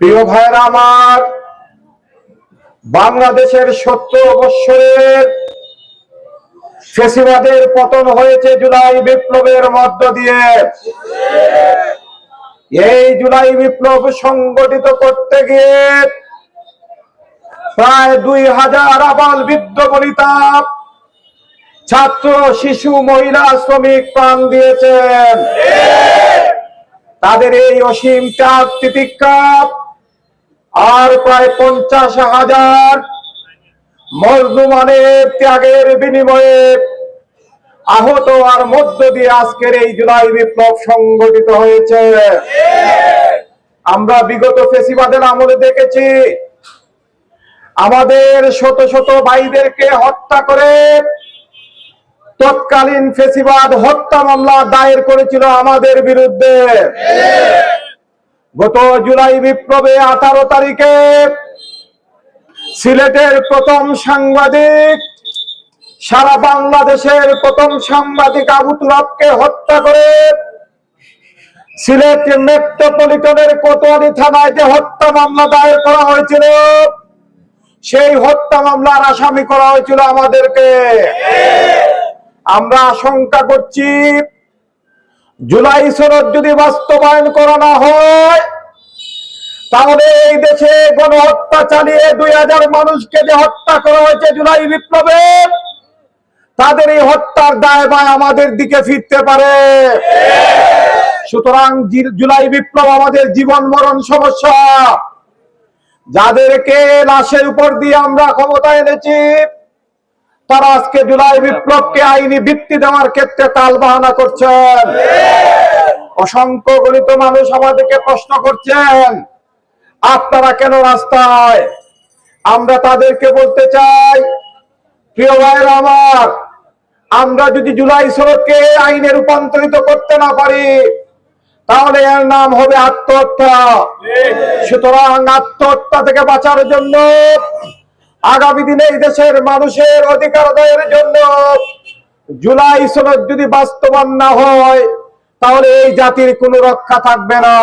প্রিয় ভাইরা আমার, বাংলাদেশের সত্তর বৎসরের ফেসিবাদের পতন হয়েছে জুলাই বিপ্লবের মধ্য দিয়ে। এই জুলাই বিপ্লব সংগঠিত করতে গিয়ে প্রায় দুই হাজার আবাল বৃদ্ধ বনিতা ছাত্র, শিশু, মহিলা, শ্রমিক প্রাণ দিয়েছেন। তাদের এই অসীম ত্যাগ তিতিক্ষা আর প্রায় পঞ্চাশ হাজার মজলুমানের ত্যাগের বিনিময়ে আহত আর মধ্য দিয়ে আজকের এই জুলাই বিপ্লব সংগঠিত হয়েছে। আমরা বিগত ফেসিবাদের আমলে দেখেছি, আমাদের শত শত ভাইদেরকে হত্যা করে তৎকালীন ফেসিবাদ হত্যা মামলা দায়ের করেছিল আমাদের বিরুদ্ধে। গত জুলাই বিপ্লবে আঠারো তারিখে সিলেটের প্রথম সাংবাদিক সারা বাংলাদেশের প্রথম সাংবাদিক আবু তুরাবকে হত্যা করে সিলেট মেট্রোপলিটনের কোতোয়ালি থানায় যে হত্যা মামলা দায়ের করা হয়েছিল, সেই হত্যা মামলার আসামি করা হয়েছিল আমাদেরকে। আমরা আশঙ্কা করছি জুলাই সনদ যদি বাস্তবায়ন করা না হয়, তাহলে এই দেশে গণহত্যা চালিয়ে দুই হাজার মানুষকে যে হত্যা করা হয়েছে জুলাই বিপ্লবে, তাদের এই হত্যার দায় ভাই আমাদের দিকে ফিরতে পারে। সুতরাং জুলাই বিপ্লব আমাদের জীবন মরণ সমস্যা। যাদেরকে লাশের উপর দিয়ে আমরা ক্ষমতা এনেছি তারা আজকে জুলাই বিপ্লবকে আইনি ভিত্তি দেওয়ার ক্ষেত্রে তাল বাহানা করছেন। অসংখ্য গণিত মানুষ আমাদেরকে প্রশ্ন করছেন, আপনারা কেন রাস্তায়? আমরা তাদেরকে বলতে চাই, প্রিয় ভাইয়েরা আমার, আমরা যদি জুলাই সড়ককে আইনে রূপান্তরিত করতে না পারি, তাহলে এর নাম হবে আত্মহত্যা। সুতরাং আত্মহত্যা থেকে বাঁচার জন্য আগামী দিনে এই দেশের মানুষের অধিকার আদায়ের জন্য জুলাই সনদ যদি বাস্তবায়ন না হয়, তাহলে এই জাতির কোনো রক্ষা থাকবে না।